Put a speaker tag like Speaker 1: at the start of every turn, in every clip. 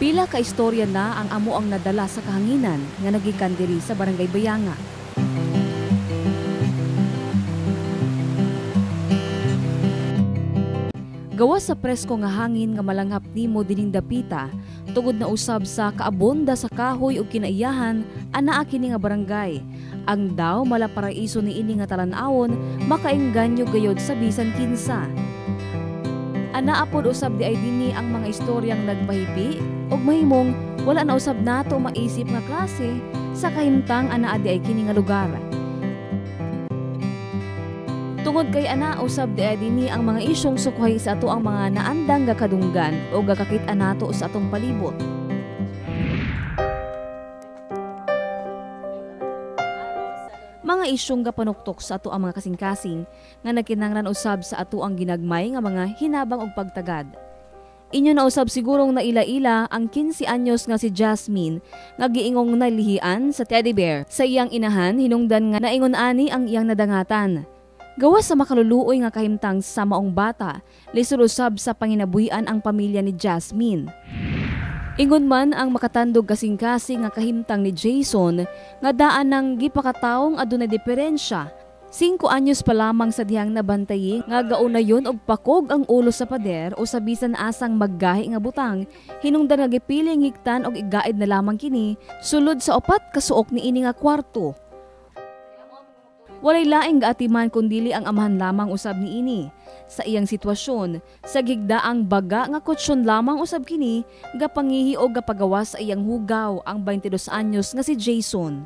Speaker 1: Pila ka istorya na ang amo ang nadala sa kahanginan nga nagikan diri sa Barangay Bayanga. Gawas sa presko nga hangin nga malanghap nimo dining dapita, tugod na usab sa kaabonda sa kahoy ug kinaiyahan anaa kini nga barangay. Ang daw malaparaiso ni ini nga talan-awon makaengganyo gayod sa bisan kinsa. Anaa pod usab di ay dini ang mga istoryang nagpahipi ug mahimong wala na usab nato maisip nga klase sa kahimtang anaa di ay kini nga lugar. Tungod kay ana usab di dinhi ang mga isyong sukhay sa ato ang mga naandang gakadunggan o gakakit nato sa atong palibot. Mga isyong gapanuktok sa ato ang mga kasing-kasing nga nagkinanglan usab sa ato ang ginagmay nga mga hinabang og pagtagad. Inyo na usab sigurong naila-ila ang 15 anyos nga si Jasmine nga giingong nalihian sa teddy bear sa iyang inahan hinungdan nga naingon ani ang iyang nadangatan. Gawas sa makaluluoy nga kahimtang sa maong bata, lisod usab sa panginabuhian ang pamilya ni Jasmine. Ingon man ang makatandog kasing-kasing nga kahimtang ni Jason nga daan nang gipakataong adunay diferensya. Cinco anyos pa lamang sa dihang nabantayi nga gaunayon og pakog ang ulo sa pader o sa bisan asang maggahi nga butang hinungdan nga gipiling higtan og igaid na lamang kini sulod sa opat ka suok ni ini nga kwarto. Walay laing gaatiman kundili ang amahan lamang usab ni ini. Sa iyang sitwasyon, sa gigdaang baga nga kutsyon lamang usab kini, gapangihi o gapagawas sa iyang hugaw ang 22 anyos nga si Jason.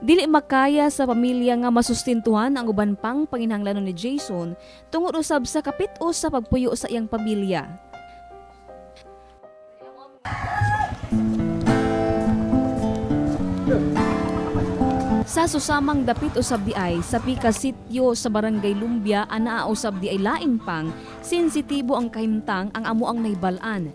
Speaker 1: Dili makaya sa pamilya nga masustintuhan ang uban pang panginhanglanon ni Jason tungod usab sa kapit-o sa pagpuyo sa iyang pamilya. Sa susamang dapit usab di ay sa pika sityo sa barangay Lumbia anaa usab di ay lain pang sensitibo ang kahimtang ang amo ang naibalan.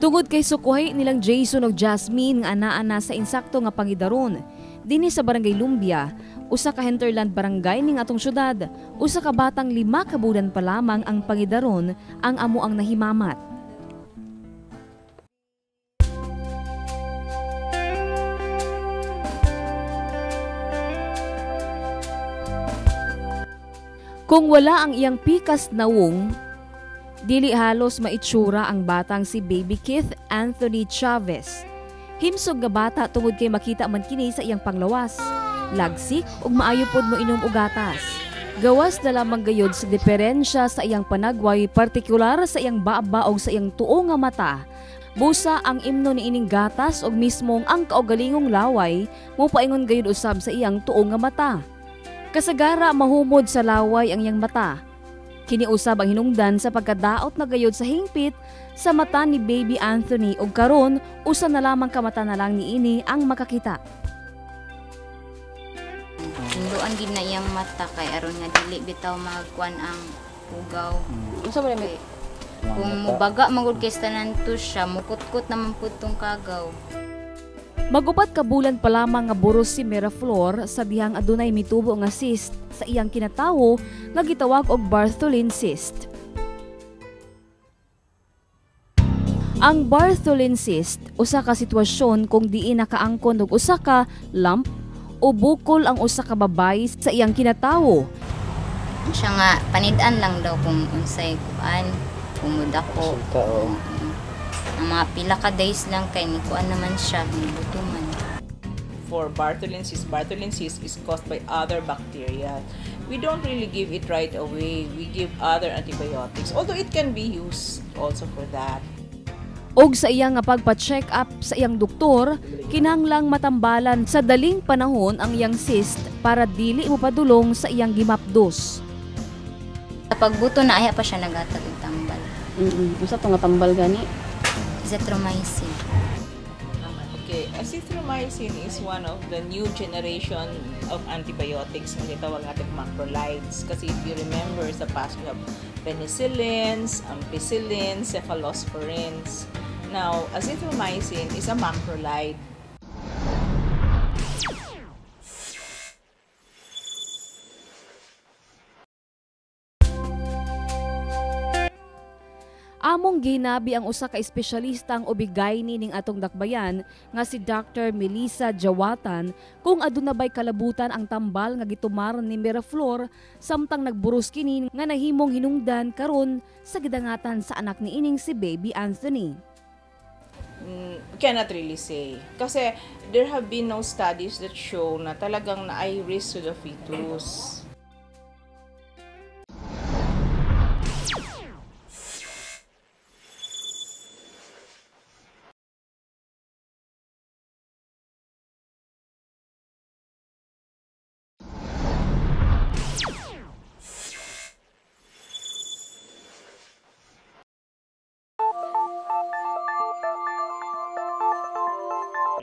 Speaker 1: Tungod kay sukuhay nilang Jason ug Jasmine nga anaa na sa insakto nga pangidaron. Dinhi sa barangay Lumbia, usa ka hinterland barangay ning atong syudad, usa ka batang lima ka bulan pa lamang ang pangidaron ang amo ang nahimamat. Kung wala ang iyang pikas na wong, dili halos maitsura ang batang si Baby Keith Anthony Chavez. Himsog nga bata tungod kay makita man kini sa iyang panglawas. Lagsik ug maayo pod mo inom og gatas. Gawas na lamang gayod sa diferensya sa iyang panagway, partikular sa iyang baba o sa iyang tuo nga mata. Busa ang imno ni ining gatas og mismong ang kaugalingong laway mo paingon gayud usab sa iyang tuo nga mata. Kasagara mahumod sa laway ang iyang mata. Kiniusab ang hinungdan sa pagkadaot na gayod sa hingpit sa mata ni Baby Anthony ug karon usa na lamang kamata na lang ni ini ang makakita.
Speaker 2: Hinduan gid na iyang mata kay aron nga dili bitaw magkuan ang ugaw.
Speaker 3: Unsa man
Speaker 2: Kay, kung mubaga magud kay tanan to siya, mukutkot naman pud tong kagaw.
Speaker 1: Magupat ka bulan pa lamang nga buros si Miraflor sa dihang adunay mitubo nga cyst sa iyang kinatawo nga gitawag og Bartholin cyst. Ang Bartholin cyst usa ka sitwasyon kung diin nakaangkon og usa ka lump o bukol ang usa ka babay sa iyang kinatawo.
Speaker 2: Siya nga panidan lang daw kung unsay kuan, kumudako.
Speaker 3: Resulta, oo.
Speaker 2: Ang mga pila ka days lang kay ni kuan naman siya, ni butuman.
Speaker 4: for. Bartholin cyst is caused by other bacteria. We don't really give it right away. We give other antibiotics. Although it can be used also for that.
Speaker 1: Og sa iyang nga pagpa-check up sa iyang doktor, kinanglang matambalan sa daling panahon ang iyang cyst para dili mo padulong sa iyang gimapdos.
Speaker 2: Sa pagbuto na aya pa siya nagatag tambal.
Speaker 3: Mm. Usa to nga tambal gani.
Speaker 2: Azithromycin.
Speaker 4: Okay, azithromycin is one of the new generation of antibiotics na gitawag natin macrolides. Kasi if you remember, sa past we have penicillins, ampicillins, cephalosporins. Now, azithromycin is a macrolide.
Speaker 1: Among gihinabi ang usa ka espesyalistang ubigay ni ning atong dakbayan nga si Dr. Melissa Jawatan kung aduna bay kalabutan ang tambal nga gitumar ni Miraflor samtang nagburus kini nga nahimong hinungdan karon sa gidangatan sa anak ni ining si Baby Anthony.
Speaker 4: Mm, cannot really say. Kasi there have been no studies that show na talagang na ay risk to the fetus.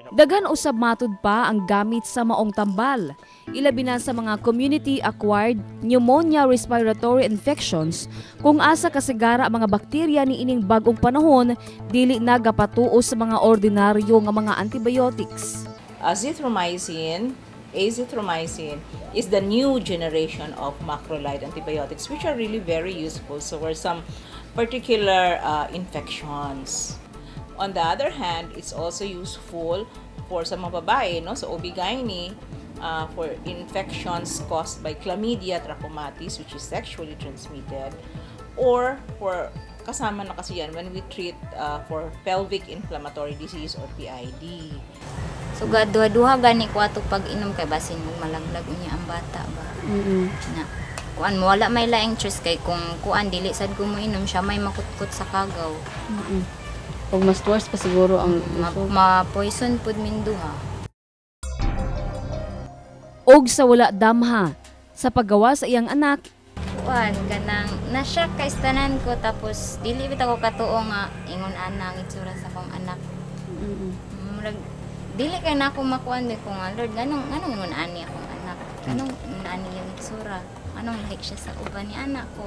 Speaker 1: Dagan usab matud pa ang gamit sa maong tambal. Ilabi na sa mga community-acquired pneumonia respiratory infections kung asa kasigara ang mga bakterya ni ining bagong panahon dili nagapatuo sa mga ordinaryo nga mga antibiotics.
Speaker 4: Azithromycin, azithromycin is the new generation of macrolide antibiotics which are really very useful so for some particular uh, infections. On the other hand, it's also useful for sa mga babae, no? So, OB-GYN, uh, for infections caused by chlamydia trachomatis, which is sexually transmitted, or for kasama na kasi yan when we treat uh, for pelvic inflammatory disease or PID.
Speaker 2: So gaduha-duha gani ko ato pag inom kay basin mo malaglag niya ang bata ba.
Speaker 3: Mm-mm.
Speaker 2: Na kuan mo wala may laing kay kung kuan dili sad ko mo inom siya may makutkot sa kagaw.
Speaker 3: Mm-mm. Pag mas worse pa siguro ang
Speaker 2: Ma,
Speaker 3: usog.
Speaker 2: ma poison pud min duha.
Speaker 1: Og sa wala damha sa paggawa sa iyang anak
Speaker 2: Kuan kanang na-shock kay tanan ko tapos dili bitaw ko katuo nga ingon ana ang itsura sa akong anak.
Speaker 3: Mm-mm.
Speaker 2: Murag dili kay na ako makuan di ko nga Lord ganong ganong ingon ani akong anak. Ganong ani yung itsura. Anong like siya sa uban ni anak ko.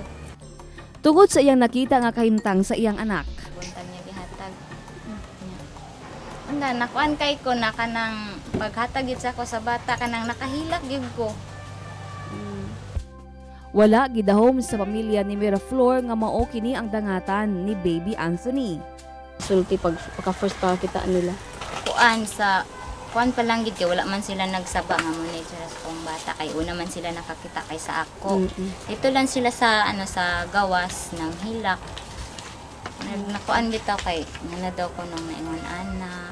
Speaker 1: tungod sa iyang nakita nga kahimtang sa iyang anak.
Speaker 2: buntag. Anda nakuan kay ko na kanang paghatag gid sa ko sa bata kanang nakahilak gid ko.
Speaker 1: Wala gidahom sa pamilya ni Miraflor nga mao kini ang dangatan ni Baby Anthony.
Speaker 3: Sulti pag pagka first pa kita nila.
Speaker 2: Kuan sa kuan pa lang gid kay wala man sila nagsaba nga mo ni sa kong bata kay una man sila nakakita kay sa ako.
Speaker 3: Mm-mm.
Speaker 2: Dito lang sila sa ano sa gawas ng hilak. Nag nakuan bitaw kay nga na daw ko nung naingon ana.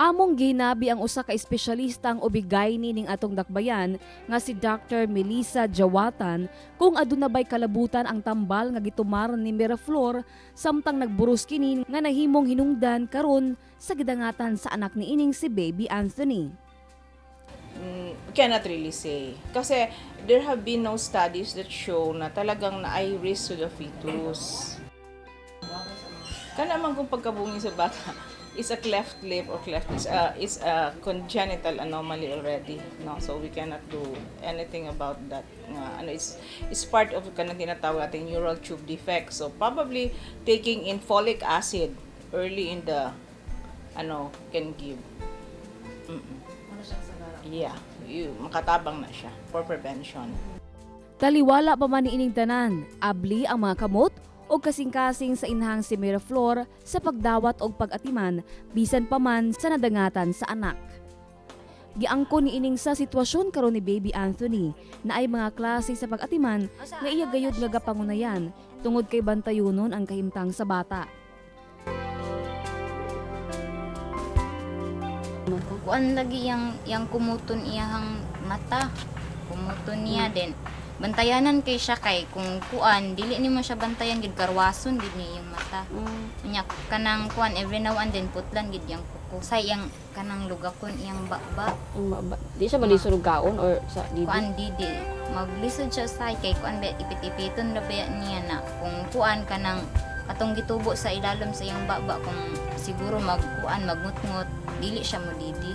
Speaker 1: Among ginabi ang usa ka espesyalista ang ubigay ni ning atong dakbayan nga si Dr. Melissa Jawatan kung aduna bay kalabutan ang tambal nga gitumar ni Miraflor samtang nagburus kini nga nahimong hinungdan karon sa gidangatan sa anak ni ining si Baby Anthony.
Speaker 4: Mm, cannot really say. Kasi there have been no studies that show na talagang na ay risk to the fetus. Kana man kung pagkabungi sa bata is a cleft lip or cleft is a is a congenital anomaly already no? So we cannot do anything about that nga ano is is part of kanang tinatawag nating neural tube defect so probably taking in folic acid early in the ano can give. Mm-mm. Yeah, you, makatabang na siya for prevention.
Speaker 1: Taliwala pa man ni ining tanan, abli ang mga kamot o kasing-kasing sa inhang si Miraflor sa pagdawat o pag-atiman bisan pa man sa nadangatan sa anak. Giangko ni ining sa sitwasyon karon ni Baby Anthony na ay mga klase sa pag-atiman nga iya gayud nga gapangunayan tungod kay bantayunon ang kahimtang sa bata.
Speaker 2: kuan lagi yang yang kumuton iyang mata kumuton niya din bantayanan kay siya kay kung kuan dili nimo siya bantayan gid karwason gid niya yung mata.
Speaker 3: Mm.
Speaker 2: nya kanang kuan every now and then putlan gid yang kuko. Say yang kanang lugakon iyang baba.
Speaker 3: Ang maba- Di siya malisurog kaon or sa didi.
Speaker 2: kuan didi. Maglisod siya say kay kuan ba ipit-ipiton ra ba niya na. Kung kuan kanang atong gitubo sa ilalim sa iyang baba kung siguro magkuan magmutngot dili siya mo didi